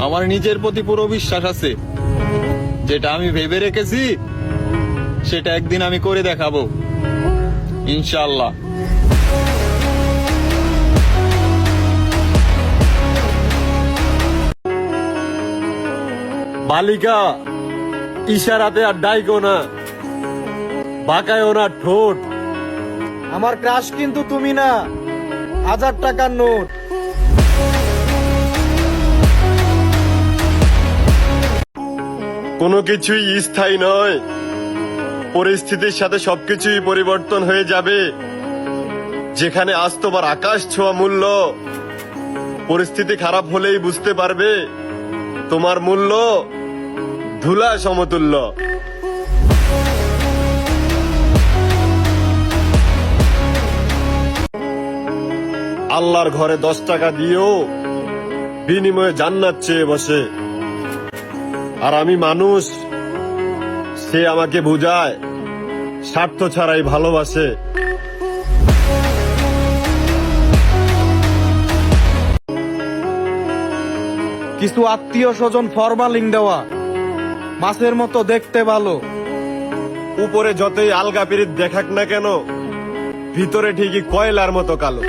আমার নিজের প্রতি পুরো বিশ্বাস আছে। যেটা আমি ভেবে রেখেছি, সেটা একদিন আমি করে দেখাবো। ইনশাল্লাহ বালিকা ইশারাতে আর ডাইকো না। বাঁকায়ও না ঠোঁট। আমার ক্রাশ কিন্তু তুমি না। হাজার টাকার নোট। কোনো কিছুই স্থায়ী নয়। পরিস্থিতির সাথে সবকিছুই পরিবর্তন হয়ে যাবে। যেখানে আজ তোমার আকাশ ছোঁয়া মূল্য, পরিস্থিতি খারাপ হলেই বুঝতে পারবে, তোমার মূল্য ধুলা সমতুল্য। আল্লাহর ঘরে দশ টাকা দিয়েও বিনিময়ে জান্নাত চেয়ে বসে। আর আমি মানুষ সে আমাকে বুঝায় স্বার্থ ছাড়াই ভালোবাসে। কিছু আত্মীয় স্বজন ফরমালিং দেওয়া মাছের মতো দেখতে ভালো। উপরে যতই আলগা পিরিত দেখাক না কেন ভিতরে ঠিকই কয়লার মতো কালো।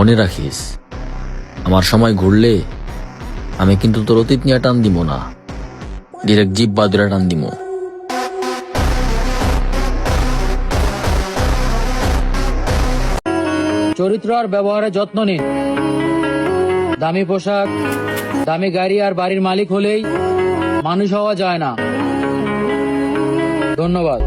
মনে রাখিস, আমার সময় ঘুরলে আমি কিন্তু তোর অতীত নিয়ে টান দিব না। ডিরেক্ট জিপ বাদুরা টান দিব চরিত্র আর ব্যবহারে যত্ন নিন দামি পোশাক, দামি গাড়ি আর বাড়ির মালিক হলেই মানুষ হওয়া যায় না। ধন্যবাদ।